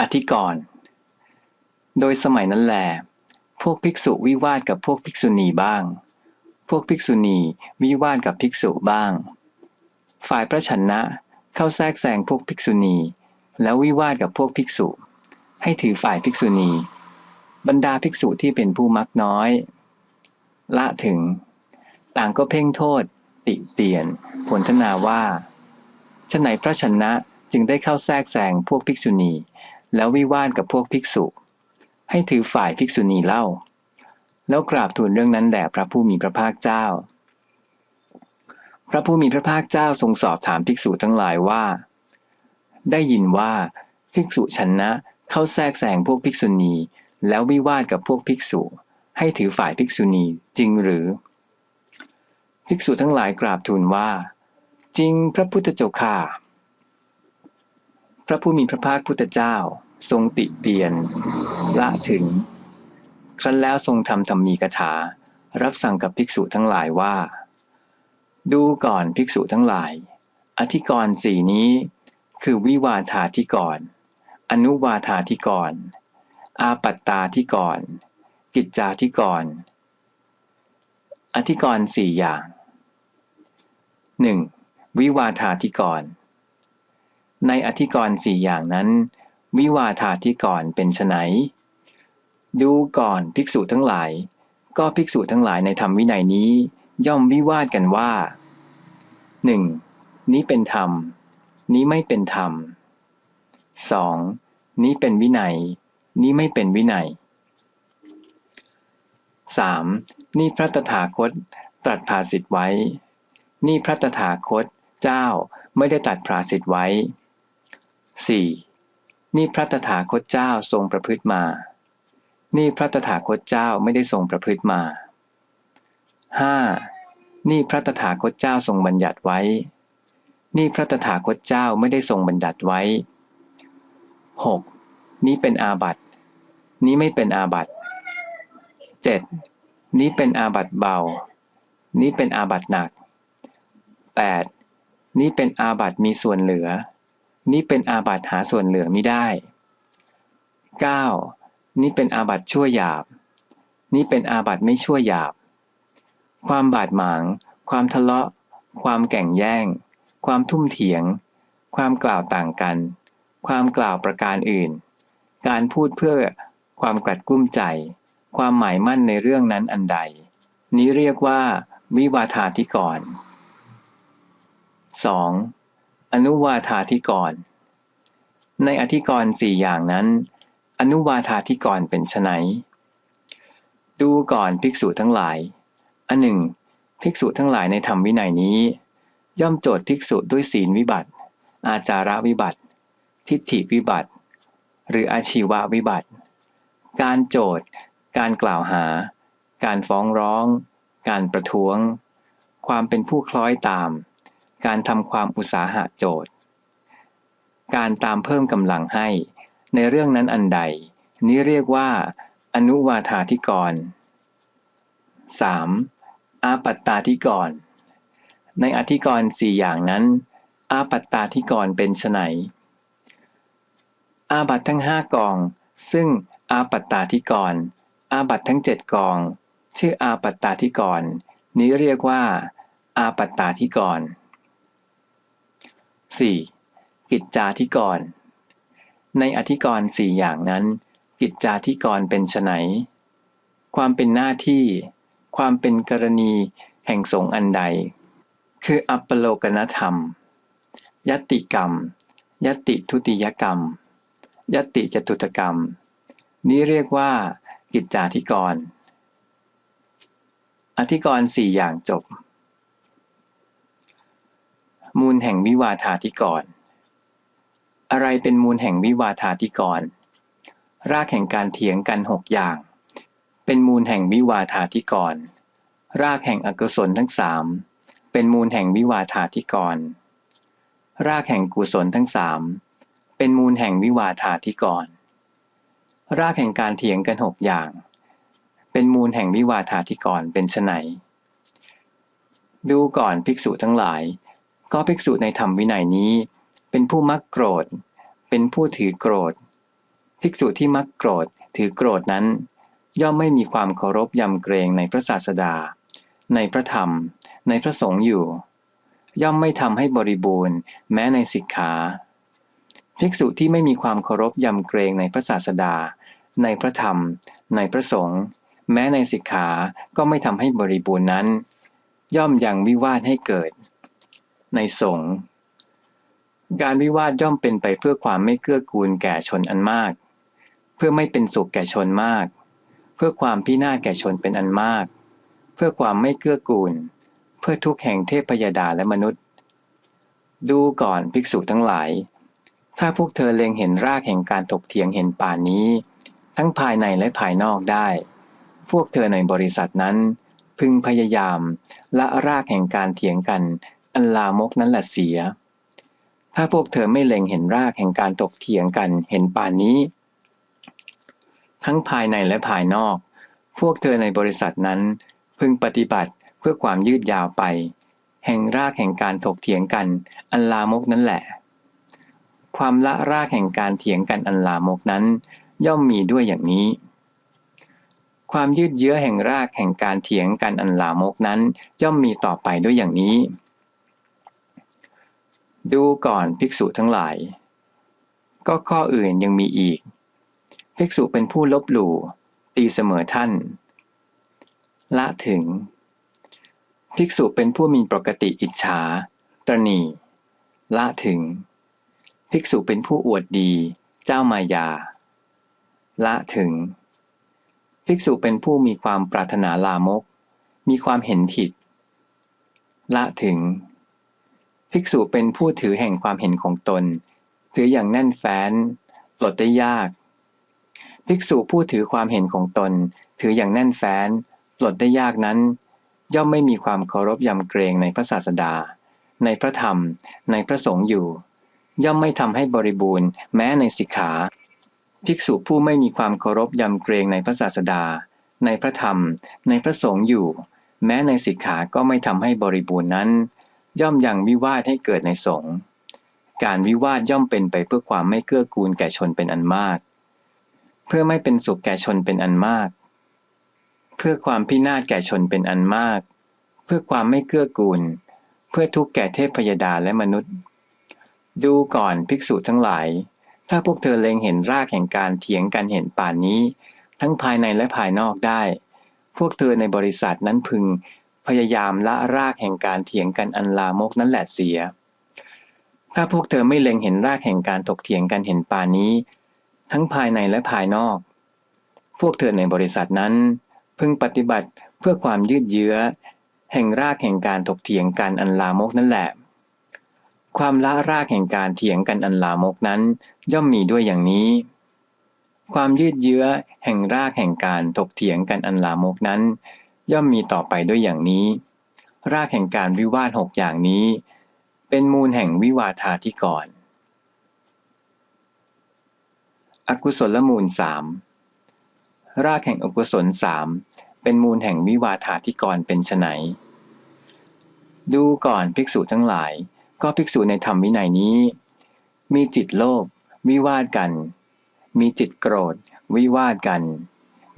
อธิกรณ์โดยสมัยนั้นแหลพวกภิกษุวิวาทกับพวกภิกษุณีบ้าง พวกภิกษุณีวิวาทกับภิกษุบ้าง ฝ่ายพระชนะเข้าแทรกแซงพวกภิกษุณี แล้ววิวาทกับพวกภิกษุ ให้ถือฝ่ายภิกษุณี บรรดาภิกษุที่เป็นผู้มักน้อย ละถึง ต่างก็เพ่งโทษ ติเตียน ผลทนาว่าฉไหนพระชนะจึงได้เข้าแทรกแซงพวกภิกษุณี แล้ววิวาทกับพวกภิกษุ ให้ถือฝ่ายภิกษุณีเล่า แล้วกราบทูลเรื่องนั้นแด่พระผู้มีพระภาคเจ้า พระผู้มีพระภาคเจ้าทรงสอบถามภิกษุทั้งหลายว่า ได้ยินว่าภิกษุชนะเข้าแทรกแซงพวกภิกษุณี แล้ววิวาทกับพวกภิกษุ ให้ถือฝ่ายภิกษุณีจริงหรือ ภิกษุทั้งหลายกราบทูลว่า จริงพระพุทธเจ้าค่ะ ระผู้มีพระภาคพุทธเจ้า ทรงติเตียน ละถึง ครั้นแล้วทรงทำธรรมีกถา รับสั่งกับภิกษุทั้งหลายว่า ดูก่อนภิกษุทั้งหลาย อธิกรณ์สี่นี้ คือวิวาทาธิกร อนุวาทาธิกร อาปัตตาธิกร กิจจาธิกร อธิกรณ์สี่อย่าง 1. วิวาทาธิกร ในอธิกรณ์สี่อย่างนั้น วิวาทาธิกรเป็นไนดูก่อนภิกษุทั้งหลาย ก็ภิกษุทั้งหลายในธรรมวินัยนี้ ย่อมวิวาทกันว่าหนึ่งนี้เป็นธรรม นี้ไม่เป็นธรรมสองนี้เป็นวินัย นี้ไม่เป็นวินัยสามนี่พระตถาคตตรัสภาสิทธ์ไว้ นี่พระตถาคตเจ้าไม่ได้ตัดภาสิทธ์ไว้ 4. นี่พระตถาคตเจ้าทรงประพฤติมา นี่พระตถาคตเจ้าไม่ได้ทรงประพฤติมา 5. นี่พระตถาคตเจ้าทรงบัญญัติไว้ นี่พระตถาคตเจ้าไม่ได้ทรงบัญญัติไว้ 6. นี้เป็นอาบัติ นี้ไม่เป็นอาบัติ 7. นี้เป็นอาบัติเบา นี้เป็นอาบัติหนัก 8. นี้เป็นอาบัติมีส่วนเหลือ นี้เป็นอาบัติหาส่วนเหลือไม่ได้ 9. นี้เป็นอาบัติชั่วหยาบ นี้เป็นอาบัติไม่ชั่วหยาบ ความบาดหมาง ความทะเลาะ ความแก่งแย่ง ความทุ่มเถียง ความกล่าวต่างกัน ความกล่าวประการอื่น การพูดเพื่อความกลัดกุ้มใจ ความหมายมั่นในเรื่องนั้นอันใด นี้เรียกว่า วิวาทาธิกร 2. อนุวาธาธิกร ในอธิกรณ์สี่อย่างนั้น อนุวาธาธิกรเป็นไนดูก่อนภิกษุทั้งหลาย อันหนึ่ง ภิกษุทั้งหลายในธรรมวินัยนี้ ย่อมโจทย์ภิกษุด้วยศีลวิบัติ อาจาระวิบัติ ทิฏฐิวิบัติ หรืออาชีววิบัติ การโจทย์ การกล่าวหา การฟ้องร้อง การประท้วง ความเป็นผู้คล้อยตาม การทำความอุตสาหะโจทย์ การตามเพิ่มกำลังให้ ในเรื่องนั้นอันใด นี้เรียกว่า อนุวาธาธิกร 3. อาปัตตาธิกร ในอธิกรณ์สี่อย่างนั้น อาปัตตาธิกรเป็นไนอาบัตทั้งห้ากอง ซึ่งอาปัตตาธิกร อาบัตทั้งเจ็ดกอง ชื่ออาปัตตาธิกร นี้เรียกว่า อาปัตตาธิกร 4. กิจจาธิกร ในอธิกรณ์สี่อย่างนั้น กิจจาธิกรเป็นไนความเป็นหน้าที่ ความเป็นกรณีแห่งสงอันใด คืออัปโลกนธรรม ยติกรรม ยติทุติยกรรม ยติจตุตกรรม นี้เรียกว่ากิจจาธิกร อธิกรณ์สี่อย่างจบ มูลแห่งวิวาทาธิกร อะไรเป็นมูลแห่งวิวาทาธิกร รากแห่งการเถียงกันหกอย่าง เป็นมูลแห่งวิวาทาธิกร รากแห่งอกุศลทั้งสาม เป็นมูลแห่งวิวาทาธิกร รากแห่งกุศลทั้งสามเป็นมูลแห่งวิวาทาธิกร รากแห่งการเถียงกันหกอย่าง เป็นมูลแห่งวิวาทาธิกรเป็นไนดูก่อนภิกษุทั้งหลาย ก็ภิกษุในธรรมวินัยนี้ เป็นผู้มักโกรธ เป็นผู้ถือโกรธ ภิกษุที่มักโกรธ ถือโกรธนั้น ย่อมไม่มีความเคารพยำเกรงในพระศาสดา ในพระธรรม ในพระสงฆ์อยู่ ย่อมไม่ทำให้บริบูรณ์ แม้ในสิกขาภิกษุที่ไม่มีความเคารพยำเกรงในพระศาสดา ในพระธรรม ในพระสงฆ์แม้ในสิกขา ก็ไม่ทำให้บริบูรณ์นั้น ย่อมยังวิวาทให้เกิด ในสงฆ์การวิวาทย่อมเป็นไปเพื่อความไม่เกื้อกูลแก่ชนอันมาก เพื่อไม่เป็นสุขแก่ชนมาก เพื่อความพินาศแก่ชนเป็นอันมาก เพื่อความไม่เกื้อกูล เพื่อทุกแห่งเทพยดาและมนุษย์ ดูก่อนภิกษุทั้งหลาย ถ้าพวกเธอเล็งเห็นรากแห่งการถกเถียงเห็นป่านนี้ ทั้งภายในและภายนอกได้ พวกเธอในบริษัทนั้น พึงพยายามละรากแห่งการเถียงกัน อันลามกนั้นแหละเสีย ถ้าพวกเธอไม่เล็งเห็นรากแห่งการตกเถียงกันเห็นป่านนี้ ทั้งภายในและภายนอก พวกเธอในบริษัทนั้น พึงปฏิบัติเพื่อความยืดยาวไป แห่งรากแห่งการถกเถียงกัน อันลามกนั่นแหละ ความละรากแห่งการเถียงกันอันลามกนั้น ย่อมมีด้วยอย่างนี้ ความยืดเยื้อแห่งรากแห่งการเถียงกันอันลามกนั้น ย่อมมีต่อไปด้วยอย่างนี้ ดูก่อนภิกษุทั้งหลาย ก็ข้ออื่นยังมีอีก ภิกษุเป็นผู้ลบหลู่ตีเสมอท่าน ละถึง ภิกษุเป็นผู้มีปกติอิจฉาตรณีละถึง ภิกษุเป็นผู้อวดดี เจ้ามายา ละถึง ภิกษุเป็นผู้มีความปรารถนาลามก มีความเห็นผิด ละถึง ภิกษุเป็นผู้ถือแห่งความเห็นของตน ถืออย่างแน่นแฟ้นปลดได้ยาก ภิกษุผู้ถือความเห็นของตน ถืออย่างแน่นแฟ้นปลดได้ยากนั้น ย่อมไม่มีความเคารพยำเกรงในพระศาสดา ในพระธรรม ในพระสงฆ์อยู่ ย่อมไม่ทำให้บริบูรณ์ แม้ในสิกขา ภิกษุผู้ไม่มีความเคารพยำเกรงในพระศาสดา ในพระธรรม ในพระสงฆ์อยู่ แม้ในสิกขาก็ไม่ทำให้บริบูรณ์นั้น ย่อมยังวิวาทให้เกิดในสงฆ์การวิวาทย่อมเป็นไปเพื่อความไม่เกื้อกูลแก่ชนเป็นอันมาก เพื่อไม่เป็นสุขแก่ชนเป็นอันมาก เพื่อความพินาศแก่ชนเป็นอันมาก เพื่อความไม่เกื้อกูล เพื่อทุกข์แก่เทพพยดาและมนุษย์ ดูก่อนภิกษุทั้งหลาย ถ้าพวกเธอเล็งเห็นรากแห่งการเถียงกันเห็นป่านนี้ ทั้งภายในและภายนอกได้ พวกเธอในบริษัทนั้นพึง พยายามละรากแห่งการเถียงกันอันลามกนั่นแหละเสีย ถ้าพวกเธอไม่เล็งเห็นรากแห่งการถกเถียงกันเห็นป่านี้ ทั้งภายในและภายนอก พวกเธอในบริษัทนั้น พึงปฏิบัติเพื่อความยืดเยื้อ แห่งรากแห่งการถกเถียงกันอันลามกนั่นแหละ ความละรากแห่งการเถียงกันอันลามกนั้น ย่อมมีด้วยอย่างนี้ ความยืดเยื้อแห่งรากแห่งการถกเถียงกันอันลามกนั้น ย่อมมีต่อไปด้วยอย่างนี้ รากแห่งการวิวาทหกอย่างนี้ เป็นมูลแห่งวิวาทาที่ก่อน อกุศลมูลสามรากแห่งอกุศลสามเป็นมูลแห่งวิวาทาที่ก่อนเป็นไนดูก่อนภิกษุทั้งหลาย ก็ภิกษุในธรรมวินัยนี้ มีจิตโลภวิวาทกัน มีจิตโกรธ วิวาทกัน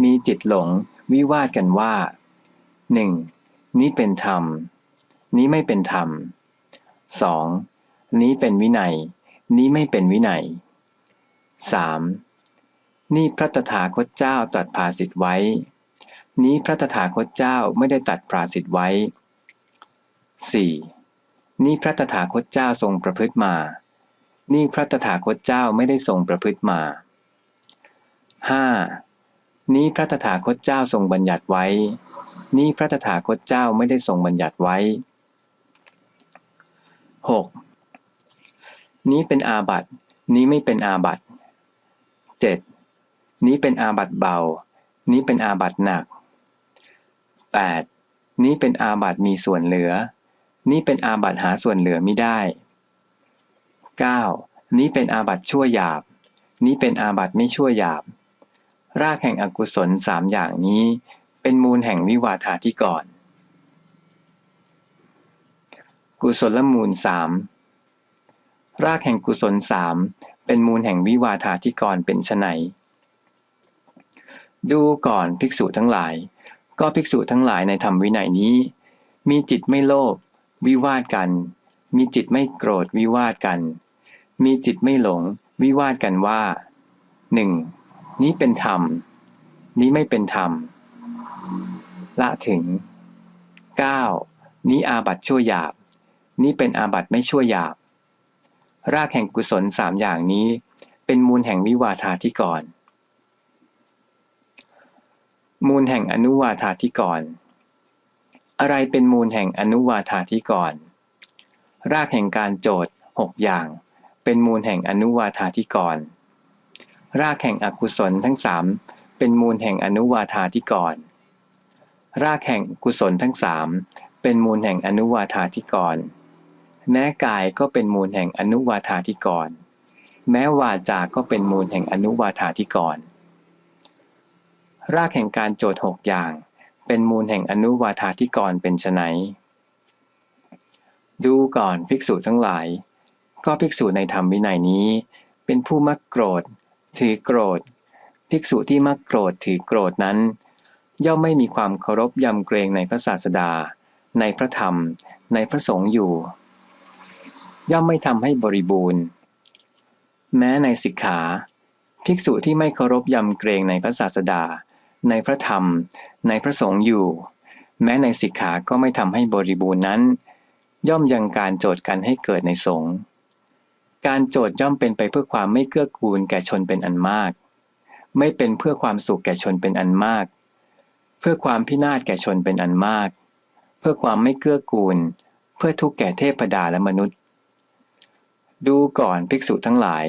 มีจิตหลง วิวาทกันว่า หนึ่งนี้เป็นธรรม นี้ไม่เป็นธรรมสองนี้เป็นวินัย นี้ไม่เป็นวินัยสามนี่พระตถาคตเจ้าตรัสภาสิทธ์ไว้ นี้พระตถาคตเจ้าไม่ได้ตัดภาสิทธ์ไว้สี่นี่พระตถาคตเจ้าทรงประพฤติมา นี่พระตถาคตเจ้าไม่ได้ทรงประพฤติมาห้านี้พระตถาคตเจ้าทรงบัญญัติไว้ นี้พระตถาคตเจ้าไม่ได้ทรงบัญญัติไว้ 6. นี้เป็นอาบัติ นี้ไม่เป็นอาบัติ 7. นี้เป็นอาบัติเบา นี้เป็นอาบัติหนัก 8. นี้เป็นอาบัติมีส่วนเหลือ นี้เป็นอาบัติหาส่วนเหลือไม่ได้ 9. นี้เป็นอาบัติชั่วหยาบ นี้เป็นอาบัติไม่ชั่วหยาบ รากแห่งอกุศลสามอย่างนี้ เป็นมูลแห่งวิวาทาที่ก่อน กุศลมูลสามรากแห่งกุศลสามเป็นมูลแห่งวิวาทาที่ก่อนเป็นไนดูก่อนภิกษุทั้งหลาย ก็ภิกษุทั้งหลายในธรรมวินัยนี้ มีจิตไม่โลภวิวาทกัน มีจิตไม่โกรธวิวาทกัน มีจิตไม่หลง วิวาทกันว่าหนึ่งนี้เป็นธรรม นี้ไม่เป็นธรรม ละถึง 9. นี้อาบัตชั่วหยาบ นี้เป็นอาบัตไม่ชั่วหยาบ รากแห่งกุศลสามอย่างนี้ เป็นมูลแห่งวิวาทาธิกรมูลแห่งอนุวาทาธิกรอน อะไรเป็นมูลแห่งอนุวาทาธิกรรากแห่งการโจทย์หกอย่าง เป็นมูลแห่งอนุวาทาธิกรรากแห่งอกุศลทั้งสามเป็นมูลแห่งอนุวาทาธิกร รากแห่งกุศลทั้งสามเป็นมูลแห่งอนุวาทาธิกร แม้กายก็เป็นมูลแห่งอนุวาทาธิกร แม้วาจาก็เป็นมูลแห่งอนุวาทาธิกร รากแห่งการโจทย์หกอย่าง เป็นมูลแห่งอนุวาทาธิกรเป็นไฉนดูก่อนภิกษุทั้งหลาย ก็ภิกษุในธรรมวินัยนี้ เป็นผู้มักโกรธ ถือโกรธ ภิกษุที่มักโกรธถือโกรธนั้น ย่อมไม่มีความเคารพยำเกรงในพระศาสดา ในพระธรรม ในพระสงฆ์อยู่ ย่อมไม่ทำให้บริบูรณ์ แม้ในสิกขา ภิกษุที่ไม่เคารพยำเกรงในพระศาสดา ในพระธรรม ในพระสงฆ์อยู่ แม้ในสิกขาก็ไม่ทำให้บริบูรณ์นั้น ย่อมยังการโจทย์กันให้เกิดในสงฆ์การโจทย์ย่อมเป็นไปเพื่อความไม่เกื้อกูลแก่ชนเป็นอันมาก ไม่เป็นเพื่อความสุขแก่ชนเป็นอันมาก เพื่อความพินาศแก่ชนเป็นอันมาก เพื่อความไม่เกื้อกูล เพื่อทุกแก่เทพดาและมนุษย์ ดูก่อนภิกษุทั้งหลาย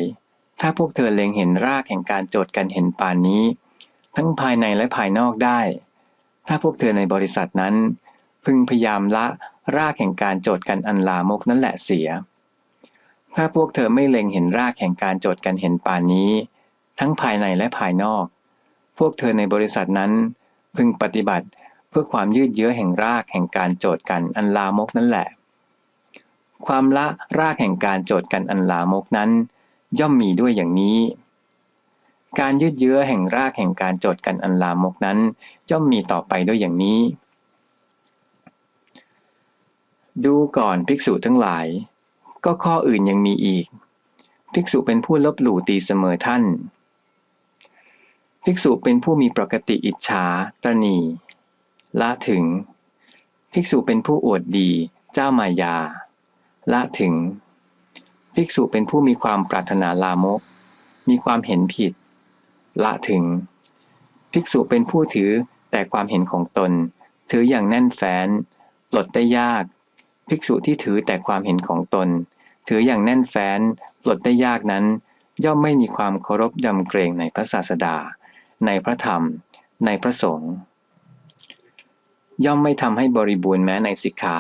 ถ้าพวกเธอเล็งเห็นรากแห่งการโจทย์กันเห็นปานนี้ ทั้งภายในและภายนอกได้ ถ้าพวกเธอในบริษัทนั้น พึงพยายามละรากแห่งการโจทย์กันอันลามกนั่นแหละเสีย ถ้าพวกเธอไม่เล็งเห็นรากแห่งการโจทย์กันเห็นปานนี้ ทั้งภายในและภายนอก พวกเธอในบริษัทนั้น พึงปฏิบัติเพื่อความยืดเยื้อแห่งรากแห่งการโจทย์กันอันลามกนั่นแหละ ความละรากแห่งการโจทย์กันอันลามกนั้น ย่อมมีด้วยอย่างนี้ การยืดเยื้อแห่งรากแห่งการโจทย์กันอันลามกนั้น ย่อมมีต่อไปด้วยอย่างนี้ ดูก่อนภิกษุทั้งหลาย ก็ข้ออื่นยังมีอีก ภิกษุเป็นผู้ลบหลู่ตีเสมอท่าน ภิกษุเป็นผู้มีปกติอิจฉาตรณีละถึง ภิกษุเป็นผู้อวดดี เจ้ามายา ละถึง ภิกษุเป็นผู้มีความปรารถนาลามก มีความเห็นผิด ละถึง ภิกษุเป็นผู้ถือแต่ความเห็นของตน ถืออย่างแน่นแฟ้นปลดได้ยาก ภิกษุที่ถือแต่ความเห็นของตน ถืออย่างแน่นแฟ้นปลดได้ยากนั้น ย่อมไม่มีความเคารพยำเกรงในพระศาสดา ในพระธรรม ในพระสงฆ์ย่อมไม่ทำให้บริบูรณ์แม้ในสิกขา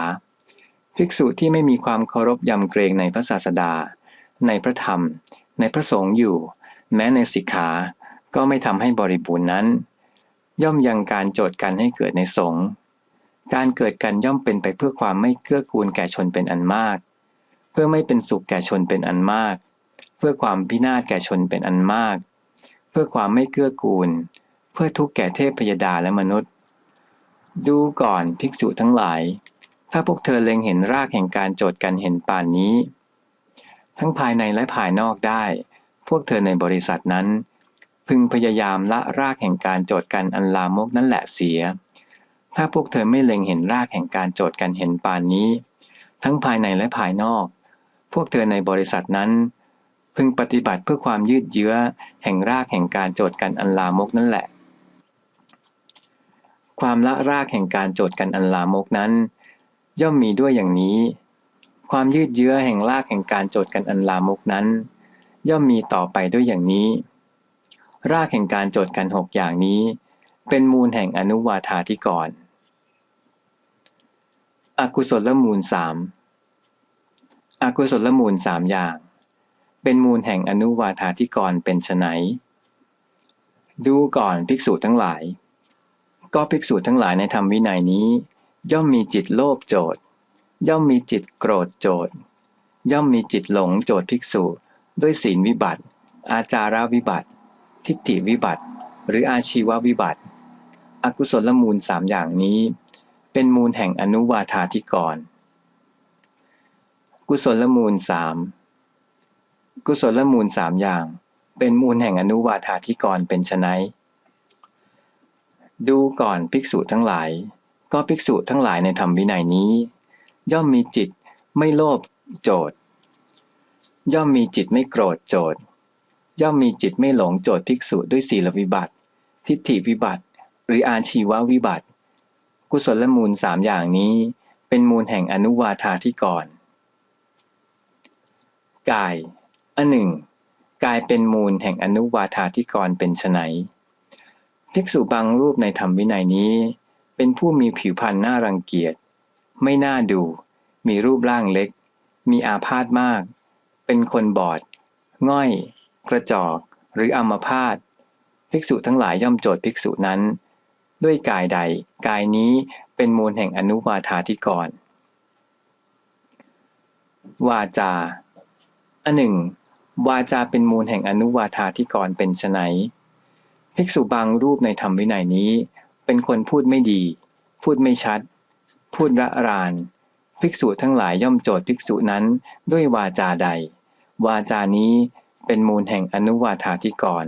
ภิกษุที่ไม่มีความเคารพยำเกรงในพระศาสดา ในพระธรรม ในพระสงฆ์อยู่ แม้ในสิกขา ก็ไม่ทำให้บริบูรณ์นั้น ย่อมยังการโจทย์กันให้เกิดในสงฆ์การเกิดกันย่อมเป็นไปเพื่อความไม่เกื้อกูลแก่ชนเป็นอันมาก เพื่อไม่เป็นสุขแก่ชนเป็นอันมาก เพื่อความพินาศแก่ชนเป็นอันมาก เพื่อความไม่เกื้อกูล เพื่อทุกแก่เทพพยดาและมนุษย์ ดูก่อนภิกษุทั้งหลาย ถ้าพวกเธอเล็งเห็นรากแห่งการโจทย์กันเห็นป่านนี้ ทั้งภายในและภายนอกได้ พวกเธอในบริษัทนั้น พึงพยายามละรากแห่งการโจทย์กันอันลามกนั่นแหละเสีย ถ้าพวกเธอไม่เล็งเห็นรากแห่งการโจทย์กันเห็นปานนี้ ทั้งภายในและภายนอก พวกเธอในบริษัทนั้น พึงปฏิบัติเพื่อความยืดเยื้อ แห่งรากแห่งการโจทย์กันอันลามกนั่นแหละ ความละรากแห่งการโจทย์กันอันลามกนั้น ย่อมมีด้วยอย่างนี้ ความยืดเยื้อแห่งรากแห่งการโจทย์กันอันลามกนั้น ย่อมมีต่อไปด้วยอย่างนี้ รากแห่งการโจทย์กันหกอย่างนี้ เป็นมูลแห่งอนุวาธาธิกรอกุศลมูลสามอกุศลมูลสามอย่าง เป็นมูลแห่งอนุวาธาธิกรเป็นไฉนดูก่อนภิกษุทั้งหลาย ก็ภิกษุทั้งหลายในธรรมวินัยนี้ ย่อมมีจิตโลภโจทย่อมมีจิตโกรธโจทย่อมมีจิตหลงโจทภิกษุ ด้วยศีลวิบัติ อาจาราวิบัติ ทิฏฐิวิบัติ หรืออาชีววิบัติ อกุศลมูลสามอย่างนี้ เป็นมูลแห่งอนุวาธาธิกร กุศลมูลสาม กุศลมูลสามอย่าง เป็นมูลแห่งอนุวาธาธิกรเป็นไนดูก่อนภิกษุทั้งหลาย ก็ภิกษุทั้งหลายในธรรมวินัยนี้ ย่อมมีจิตไม่โลภโจทย์ ย่อมมีจิตไม่โกรธโจทย์ ย่อมมีจิตไม่หลงโจทย์ภิกษุด้วยศีลวิบัติ ทิฏฐิวิบัติ หรืออาชีววิบัติ กุศลมูลสามอย่างนี้ เป็นมูลแห่งอนุวาธาธิกรกาย อันหนึ่ง กายเป็นมูลแห่งอนุวาธาธิกรเป็นไนภิกษุบางรูปในธรรมวินัยนี้ เป็นผู้มีผิวพรรณน่ารังเกียจ ไม่น่าดู มีรูปร่างเล็ก มีอาพาธมาก เป็นคนบอด ง่อย กระจอก หรืออัมพาตภิกษุทั้งหลายย่อมโจทย์ภิกษุนั้น ด้วยกายใด กายนี้เป็นมูลแห่งอนุวาธาธิกร วาจาอันหนึ่ง วาจาเป็นมูลแห่งอนุวาธาธิกรเป็นไนภิกษุบางรูปในธรรมวินัยนี้ เป็นคนพูดไม่ดี พูดไม่ชัด พูดระราน ภิกษุทั้งหลายย่อมโจทย์ภิกษุนั้นด้วยวาจาใด วาจานี้เป็นมูลแห่งอนุวาธาธิกร